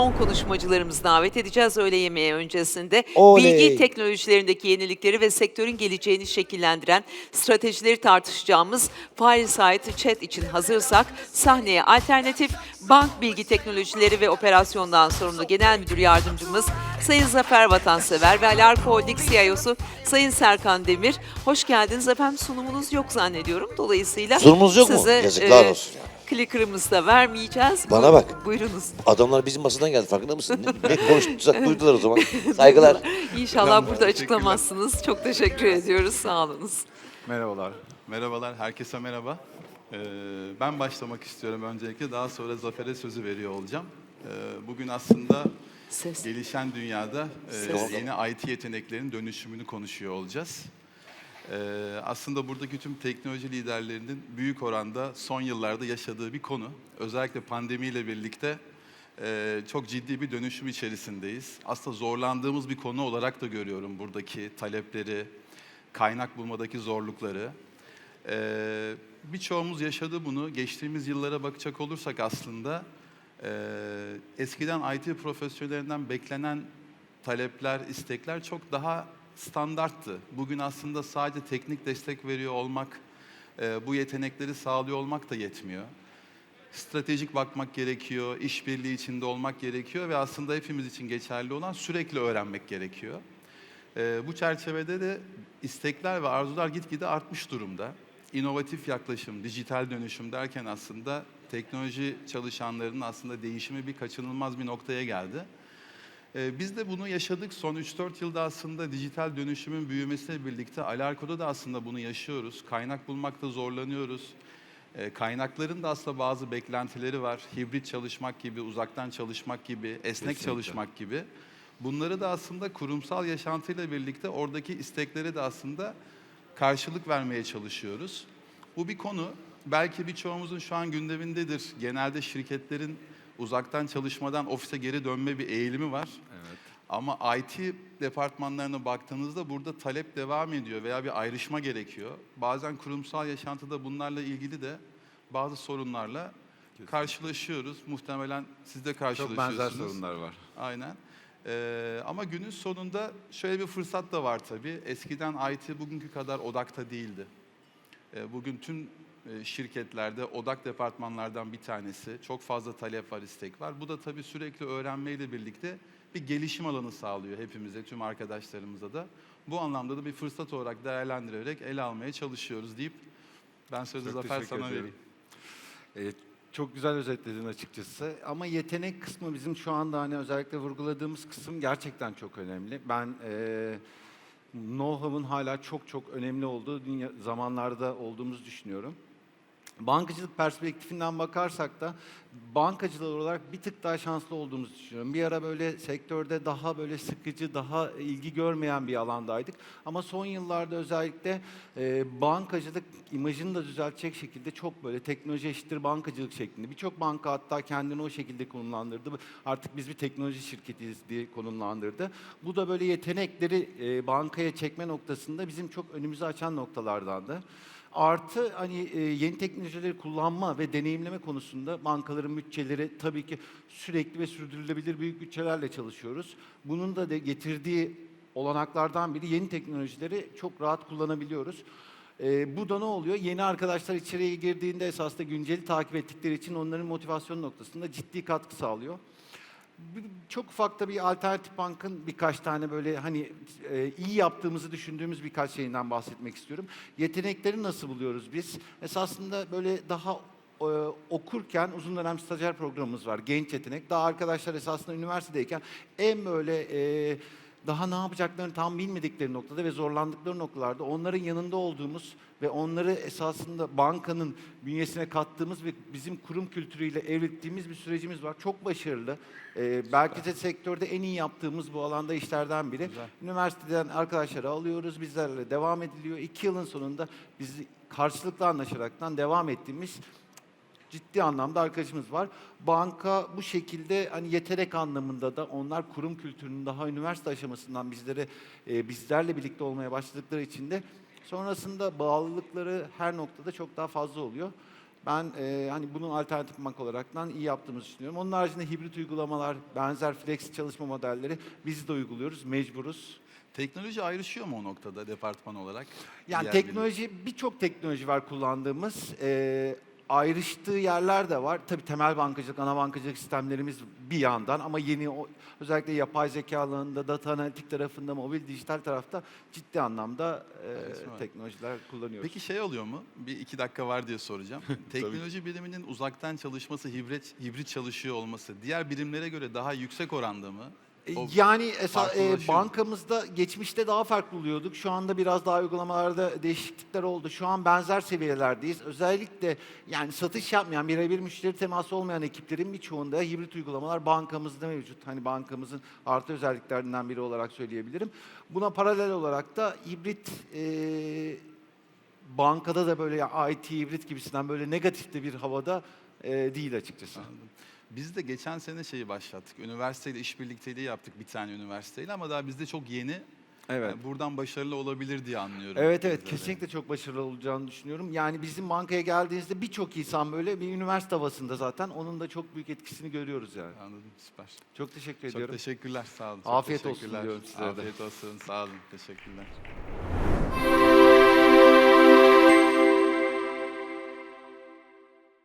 son konuşmacılarımızı davet edeceğiz öğle yemeği öncesinde. Oley. Bilgi teknolojilerindeki yenilikleri ve sektörün geleceğini şekillendiren stratejileri tartışacağımız Fireside Chat için hazırsak sahneye alternatif bank bilgi teknolojileri ve operasyondan sorumlu Genel Müdür Yardımcımız Sayın Zafer Vatansever ve Alarko Holding CIO'su Sayın Serkan Demir. Hoş geldiniz efendim sunumunuz yok zannediyorum. Dolayısıyla Sunumumuz yok mu? size, Yazıklar e, olsun ya. Clicker'ımızı da vermeyeceğiz. Bana bak. Buyurunuz. Adamlar bizim masadan geldi farkında mısın? Ne, ne konuştuysak duydular o zaman. Saygılar. İnşallah burada açıklamazsınız. Çok teşekkür ediyoruz. Sağ olunuz. Merhabalar. Merhabalar, herkese merhaba. Ee, ben başlamak istiyorum öncelikle, daha sonra Zafer'e sözü veriyor olacağım. Ee, bugün aslında Ses. gelişen dünyada e, Ses. yeni IT yeteneklerin dönüşümünü konuşuyor olacağız. Ee, aslında buradaki tüm teknoloji liderlerinin büyük oranda son yıllarda yaşadığı bir konu. Özellikle pandemiyle birlikte e, çok ciddi bir dönüşüm içerisindeyiz. Aslında zorlandığımız bir konu olarak da görüyorum buradaki talepleri, kaynak bulmadaki zorlukları. Ee, birçoğumuz yaşadı bunu. Geçtiğimiz yıllara bakacak olursak aslında e, eskiden IT profesyonellerinden beklenen talepler, istekler çok daha standarttı. Bugün aslında sadece teknik destek veriyor olmak, e, bu yetenekleri sağlıyor olmak da yetmiyor. Stratejik bakmak gerekiyor, işbirliği içinde olmak gerekiyor ve aslında hepimiz için geçerli olan sürekli öğrenmek gerekiyor. Ee, bu çerçevede de istekler ve arzular gitgide artmış durumda. İnovatif yaklaşım, dijital dönüşüm derken aslında teknoloji çalışanlarının aslında değişimi bir kaçınılmaz bir noktaya geldi. Ee, biz de bunu yaşadık. Son 3-4 yılda aslında dijital dönüşümün büyümesiyle birlikte Alarko'da da aslında bunu yaşıyoruz. Kaynak bulmakta zorlanıyoruz. Ee, kaynakların da aslında bazı beklentileri var. Hibrit çalışmak gibi, uzaktan çalışmak gibi, esnek Kesinlikle. çalışmak gibi. Bunları da aslında kurumsal yaşantıyla birlikte oradaki istekleri de aslında karşılık vermeye çalışıyoruz. Bu bir konu. Belki birçoğumuzun şu an gündemindedir. Genelde şirketlerin uzaktan çalışmadan ofise geri dönme bir eğilimi var. Evet. Ama IT departmanlarına baktığınızda burada talep devam ediyor veya bir ayrışma gerekiyor. Bazen kurumsal yaşantıda bunlarla ilgili de bazı sorunlarla karşılaşıyoruz. Muhtemelen siz de Çok karşılaşıyorsunuz. benzer sorunlar var. Aynen. Ee, ama günün sonunda şöyle bir fırsat da var tabii. Eskiden IT bugünkü kadar odakta değildi. Ee, bugün tüm şirketlerde odak departmanlardan bir tanesi. Çok fazla talep var, istek var. Bu da tabii sürekli öğrenmeyle birlikte bir gelişim alanı sağlıyor hepimize, tüm arkadaşlarımıza da. Bu anlamda da bir fırsat olarak değerlendirerek ele almaya çalışıyoruz deyip ben sözü Çok Zafer sana ediyorum. vereyim. Ee, çok güzel özetledin açıkçası. Ama yetenek kısmı bizim şu anda hani özellikle vurguladığımız kısım gerçekten çok önemli. Ben e, know-how'ın hala çok çok önemli olduğu dünya, zamanlarda olduğumuzu düşünüyorum. Bankacılık perspektifinden bakarsak da bankacılar olarak bir tık daha şanslı olduğumuzu düşünüyorum. Bir ara böyle sektörde daha böyle sıkıcı, daha ilgi görmeyen bir alandaydık. Ama son yıllarda özellikle e, bankacılık imajını da düzeltecek şekilde çok böyle teknoloji eşittir bankacılık şeklinde. Birçok banka hatta kendini o şekilde konumlandırdı. Artık biz bir teknoloji şirketiyiz diye konumlandırdı. Bu da böyle yetenekleri e, bankaya çekme noktasında bizim çok önümüzü açan noktalardandı. Artı hani e, yeni teknolojileri kullanma ve deneyimleme konusunda bankaların bütçeleri tabii ki sürekli ve sürdürülebilir büyük bütçelerle çalışıyoruz. Bunun da de getirdiği olanaklardan biri yeni teknolojileri çok rahat kullanabiliyoruz. E, bu da ne oluyor? Yeni arkadaşlar içeriye girdiğinde esasında günceli takip ettikleri için onların motivasyon noktasında ciddi katkı sağlıyor. Çok ufak da bir alternatif bankın birkaç tane böyle hani e, iyi yaptığımızı düşündüğümüz birkaç şeyinden bahsetmek istiyorum. Yetenekleri nasıl buluyoruz biz? Esasında böyle daha e, okurken uzun dönem stajyer programımız var. Genç yetenek. Daha arkadaşlar esasında üniversitedeyken en böyle e, daha ne yapacaklarını tam bilmedikleri noktada ve zorlandıkları noktalarda onların yanında olduğumuz ve onları esasında bankanın bünyesine kattığımız ve bizim kurum kültürüyle evrildiğimiz bir sürecimiz var. Çok başarılı. Ee, belki de sektörde en iyi yaptığımız bu alanda işlerden biri. Güzel. Üniversiteden arkadaşları alıyoruz, bizlerle devam ediliyor. İki yılın sonunda biz karşılıklı anlaşaraktan devam ettiğimiz ciddi anlamda arkadaşımız var. Banka bu şekilde hani yetenek anlamında da onlar kurum kültürünün daha üniversite aşamasından bizlere e, bizlerle birlikte olmaya başladıkları için de sonrasında bağlılıkları her noktada çok daha fazla oluyor. Ben e, hani bunun alternatif bank olaraktan iyi yaptığımızı düşünüyorum. Onun haricinde hibrit uygulamalar, benzer flex çalışma modelleri biz de uyguluyoruz, mecburuz. Teknoloji ayrışıyor mu o noktada departman olarak? Yani teknoloji, birçok teknoloji var kullandığımız. Ee, ayrıştığı yerler de var. Tabii temel bankacılık, ana bankacılık sistemlerimiz bir yandan ama yeni o, özellikle yapay zeka alanında, data analitik tarafında, mobil dijital tarafta ciddi anlamda e, Evet, teknolojiler kullanıyoruz. Peki şey oluyor mu? Bir iki dakika var diye soracağım. Teknoloji biriminin uzaktan çalışması, hibrit, hibrit çalışıyor olması diğer birimlere göre daha yüksek oranda mı? Yani esa- e, bankamızda geçmişte daha farklı oluyorduk. Şu anda biraz daha uygulamalarda değişiklikler oldu. Şu an benzer seviyelerdeyiz. Özellikle yani satış yapmayan, birebir müşteri teması olmayan ekiplerin birçoğunda hibrit uygulamalar bankamızda mevcut. Hani bankamızın artı özelliklerinden biri olarak söyleyebilirim. Buna paralel olarak da hibrit e, bankada da böyle IT hibrit gibisinden böyle negatif de bir havada e, değil açıkçası. Anladım. Biz de geçen sene şeyi başlattık. Üniversiteyle işbirlikteliği yaptık bir tane üniversiteyle ama daha bizde çok yeni. Evet. Yani buradan başarılı olabilir diye anlıyorum. Evet evet bizde de. kesinlikle çok başarılı olacağını düşünüyorum. Yani bizim bankaya geldiğinizde birçok insan böyle bir üniversite havasında zaten onun da çok büyük etkisini görüyoruz yani. Anladım süper. Çok teşekkür Çok ediyorum. teşekkürler sağ olun. Çok Afiyet olsun diliyorum size. Afiyet olsun sağ olun. Teşekkürler.